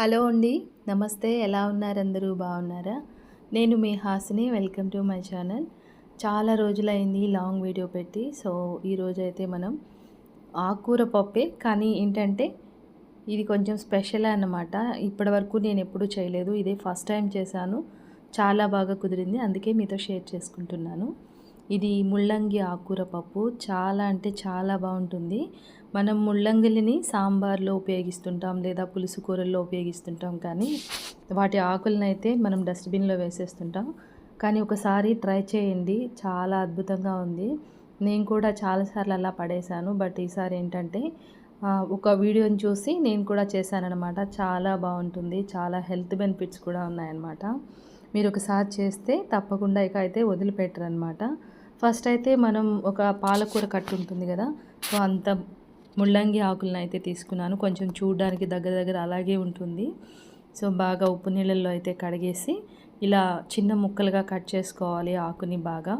Hello అండి. నమస్తే. ఎలా ఉన్నారు అందరూ? బాగున్నారా? నేను మీ Hasini. Welcome to my channel. చాలా రోజులైంది లాంగ్ వీడియో పెట్టి. సో ఈరోజు అయితే మనం ఆకుకూర పప్పే. కానీ ఏంటంటే ఇది కొంచెం స్పెషల్ అన్నమాట. ఇప్పటివరకు నేను ఎప్పుడూ చేయలేదు. ఇదే ఫస్ట్ టైం చేశాను. చాలా బాగా కుదిరింది. అందుకే మీతో షేర్ చేసుకుంటున్నాను. ఇది ముల్లంగి ఆకుకూర పప్పు. చాలా అంటే చాలా బాగుంటుంది. మనం ముల్లంగిలిని సాంబార్లో ఉపయోగిస్తుంటాం లేదా పులుసు కూరల్లో ఉపయోగిస్తుంటాం కానీ వాటి ఆకులను అయితే మనం డస్ట్బిన్లో వేసేస్తుంటాం. కానీ ఒకసారి ట్రై చేయండి. చాలా అద్భుతంగా ఉంది. నేను కూడా చాలాసార్లు అలా పడేశాను. బట్ ఈసారి ఏంటంటే ఒక వీడియోని చూసి నేను కూడా చేశానమాట చాలా బాగుంటుంది. చాలా హెల్త్ బెనిఫిట్స్ కూడా ఉన్నాయన్నమాట. మీరు ఒకసారి చేస్తే తప్పకుండా ఇక అయితే వదిలిపెట్టరనమాట ఫస్ట్ అయితే మనం ఒక పాలకూర కట్టు ఉంటుంది కదా సో అంత ముల్లంగి ఆకులను అయితే తీసుకున్నాను. కొంచెం చూడడానికి దగ్గర దగ్గర అలాగే ఉంటుంది. సో బాగా ఉప్పు నీళ్ళల్లో అయితే కడిగేసి ఇలా చిన్న ముక్కలుగా కట్ చేసుకోవాలి ఆకుని బాగా.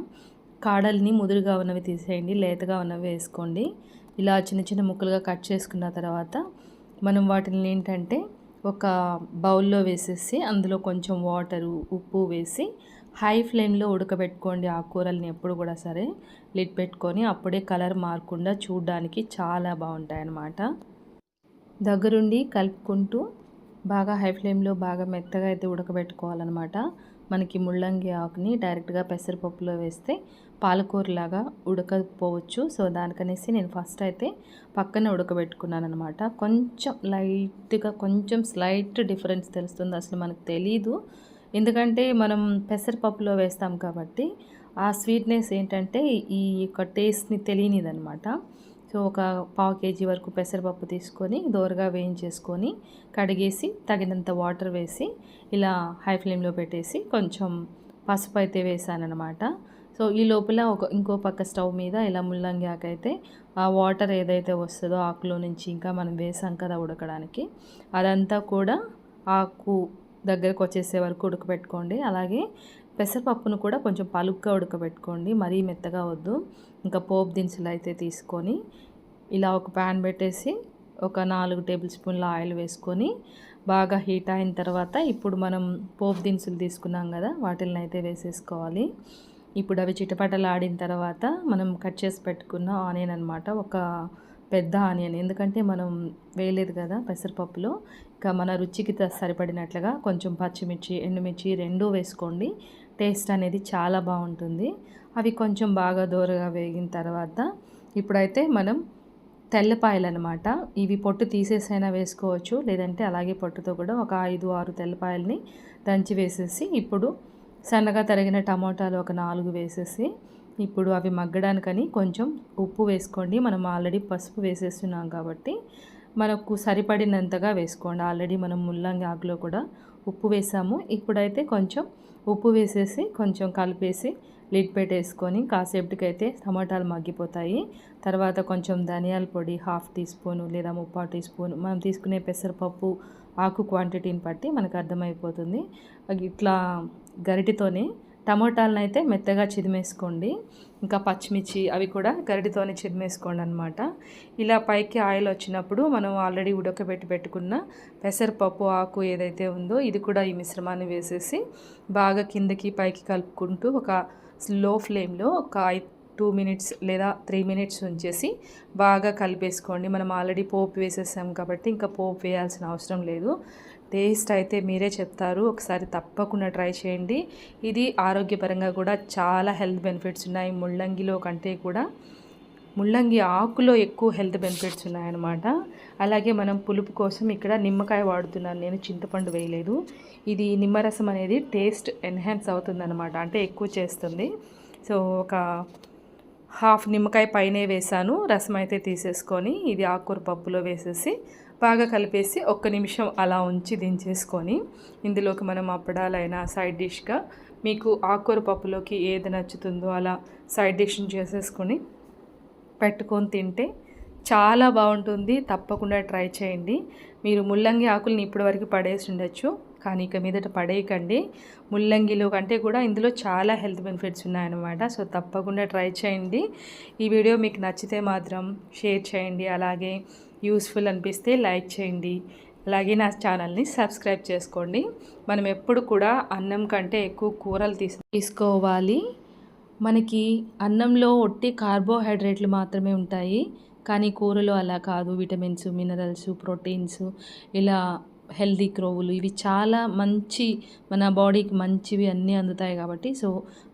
కాడల్ని ముదురుగా ఉన్నవి తీసేయండి లేతగా ఉన్నవి వేసుకోండి. ఇలా చిన్న చిన్న ముక్కలుగా కట్ చేసుకున్న తర్వాత మనం వాటిని ఏంటంటే ఒక బౌల్లో వేసేసి అందులో కొంచెం వాటరు ఉప్పు వేసి హై ఫ్లేమ్లో ఉడకబెట్టుకోండి ఆకుకూరల్ని ఎప్పుడు కూడా సరే. లిడ్ పెట్టుకొని అప్పుడే కలర్ మారకుండా చూడడానికి చాలా బాగుంటాయి అన్నమాట దగ్గరుండి కలుపుకుంటూ బాగా హై ఫ్లేమ్లో బాగా మెత్తగా అయితే ఉడకబెట్టుకోవాలన్నమాట. మనకి ముళ్ళంగి ఆకుని డైరెక్ట్గా పెసరపప్పులో వేస్తే పాలకూరలాగా ఉడకపోవచ్చు. సో దానికనేసి నేను ఫస్ట్ అయితే పక్కన ఉడకబెట్టుకున్నాను అనమాట కొంచెం లైట్గా కొంచెం స్లైట్ డిఫరెన్స్ తెలుస్తుంది. అసలు మనకు తెలీదు. ఎందుకంటే మనం పెసరపప్పులో వేస్తాం కాబట్టి ఆ స్వీట్నెస్ ఏంటంటే ఈ యొక్క టేస్ట్ని తెలియనిదనమాట సో ఒక పావు కేజీ వరకు పెసరపప్పు తీసుకొని దోరగా వేయించేసుకొని కడిగేసి తగినంత వాటర్ వేసి ఇలా హై ఫ్లేమ్లో పెట్టేసి కొంచెం పసుపు అయితే వేసానమాట సో ఈ లోపల ఒక ఇంకో పక్క స్టవ్ మీద ఇలా ముల్లంగి ఆకైతే ఆ వాటర్ ఏదైతే వస్తుందో ఆకులో నుంచి ఇంకా మనం వేసాం కదా ఉడకడానికి అదంతా కూడా ఆకు దగ్గరకు వచ్చేసే వరకు ఉడకబెట్టుకోండి. అలాగే పెసరపప్పును కూడా కొంచెం పలుగ్గా ఉడకబెట్టుకోండి. మరీ మెత్తగా వద్దు. ఇంకా పోపు దినుసులు అయితే తీసుకొని ఇలా ఒక ప్యాన్ పెట్టేసి ఒక నాలుగు టేబుల్ స్పూన్ల ఆయిల్ వేసుకొని బాగా హీట్ అయిన తర్వాత ఇప్పుడు మనం పోపు దినుసులు తీసుకున్నాం కదా వాటిని అయితే వేసేసుకోవాలి. ఇప్పుడు అవి చిటపటలు ఆడిన తర్వాత మనం కట్ చేసి పెట్టుకున్న ఆనియన్ అనమాట ఒక పెద్ద ఆనియన్. ఎందుకంటే మనం వేయలేదు కదా పెసరపప్పులో. ఇంకా మన రుచికి సరిపడినట్లుగా కొంచెం పచ్చిమిర్చి ఎండుమిర్చి రెండూ వేసుకోండి. టేస్ట్ అనేది చాలా బాగుంటుంది. అవి కొంచెం బాగా దూరగా వేగిన తర్వాత ఇప్పుడైతే మనం తెల్లపాయలు అనమాట ఇవి పొట్టు తీసేసైనా వేసుకోవచ్చు. లేదంటే అలాగే పొట్టుతో కూడా ఒక ఐదు ఆరు తెల్లపాయలని దంచి వేసేసి ఇప్పుడు సన్నగా తరిగిన టమాటాలు ఒక నాలుగు వేసేసి ఇప్పుడు అవి మగ్గడానికని కొంచెం ఉప్పు వేసుకోండి. మనం ఆల్రెడీ పసుపు వేసేస్తున్నాం కాబట్టి మనకు సరిపడినంతగా వేసుకోండి. ఆల్రెడీ మనం ముల్లంగి ఆకులో కూడా ఉప్పు వేసాము. ఇప్పుడైతే కొంచెం ఉప్పు వేసేసి కొంచెం కలిపేసి లిడ్ పెట్టేసుకొని కాసేపటికి అయితే టమాటాలు మగ్గిపోతాయి. తర్వాత కొంచెం ధనియాల పొడి హాఫ్ టీ స్పూను లేదా ముప్పా టీ స్పూన్ మనం తీసుకునే పెసరపప్పు ఆకు క్వాంటిటీని బట్టి మనకు అర్థమైపోతుంది. ఇట్లా గరిటితోనే టమోటాలను అయితే మెత్తగా చిదిమేసుకోండి. ఇంకా పచ్చిమిర్చి అవి కూడా గరిటితోనే చిదిమేసుకోండి అనమాట ఇలా పైకి ఆయిల్ వచ్చినప్పుడు మనం ఆల్రెడీ ఉడకబెట్టి పెట్టుకున్న పెసరపప్పు ఆకు ఏదైతే ఉందో ఇది కూడా ఈ మిశ్రమాన్ని వేసేసి బాగా కిందకి పైకి కలుపుకుంటూ ఒక స్లో ఫ్లేమ్లో ఒక టూ మినిట్స్ లేదా త్రీ మినిట్స్ ఉంచేసి బాగా కలిపేసుకోండి. మనం ఆల్రెడీ పోపు వేసేసాం కాబట్టి ఇంకా పోపు వేయాల్సిన అవసరం లేదు. టేస్ట్ అయితే మీరే చెప్తారు. ఒకసారి తప్పకుండా ట్రై చేయండి. ఇది ఆరోగ్యపరంగా కూడా చాలా హెల్త్ బెనిఫిట్స్ ఉన్నాయి. ముల్లంగిలో కంటే కూడా ముల్లంగి ఆకులో ఎక్కువ హెల్త్ బెనిఫిట్స్ ఉన్నాయన్నమాట. అలాగే మనం పులుపు కోసం ఇక్కడ నిమ్మకాయ వాడుతున్నాను. నేను చింతపండు వేయలేదు. ఇది నిమ్మరసం అనేది టేస్ట్ ఎన్హాన్స్ అవుతుందన్నమాట. అంటే ఎక్కువ చేస్తుంది. సో ఒక హాఫ్ నిమ్మకాయ పైనే వేసాను రసం అయితే తీసేసుకొని ఇది ఆకుకూర పప్పులో వేసేసి బాగా కలిపేసి ఒక్క నిమిషం అలా ఉంచి దించేసుకొని ఇందులోకి మనం అప్పడాలైనా సైడ్ డిష్గా మీకు ఆకుకూర పప్పులోకి ఏది నచ్చుతుందో అలా సైడ్ డిష్ని చేసేసుకొని పెట్టుకొని తింటే చాలా బాగుంటుంది. తప్పకుండా ట్రై చేయండి. మీరు ముల్లంగి ఆకుల్ని ఇప్పటివరకు పడేసి ఉండొచ్చు. కానీ ఇక మీదట పడేయకండి. ముల్లంగిలో కంటే కూడా ఇందులో చాలా హెల్త్ బెనిఫిట్స్ ఉన్నాయన్నమాట. సో తప్పకుండా ట్రై చేయండి. ఈ వీడియో మీకు నచ్చితే మాత్రం షేర్ చేయండి. అలాగే యూస్ఫుల్ అనిపిస్తే లైక్ చేయండి. అలాగే నా ఛానల్ని సబ్స్క్రైబ్ చేసుకోండి. మనం ఎప్పుడు కూడా అన్నం కంటే ఎక్కువ కూరలు తీసుకోవాలి. మనకి అన్నంలో ఒట్టి కార్బోహైడ్రేట్లు మాత్రమే ఉంటాయి. కానీ కూరలో అలా కాదు. విటమిన్స్ మినరల్స్ ప్రోటీన్స్ ఇలా హెల్దీ క్రోవులు. ఇవి చాలా మంచి మన బాడీకి మంచివి అన్నీ అందుతాయి కాబట్టి సో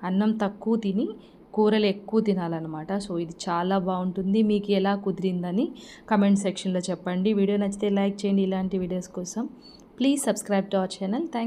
అన్నం తక్కువ తిని కూరలు ఎక్కువ తినాలన్నమాట. సో ఇది చాలా బాగుంటుంది. మీకు ఎలా కుదిరిందని కమెంట్ సెక్షన్లో చెప్పండి. వీడియో నచ్చితే లైక్ చేయండి. ఇలాంటి వీడియోస్ కోసం please subscribe to our channel. Thank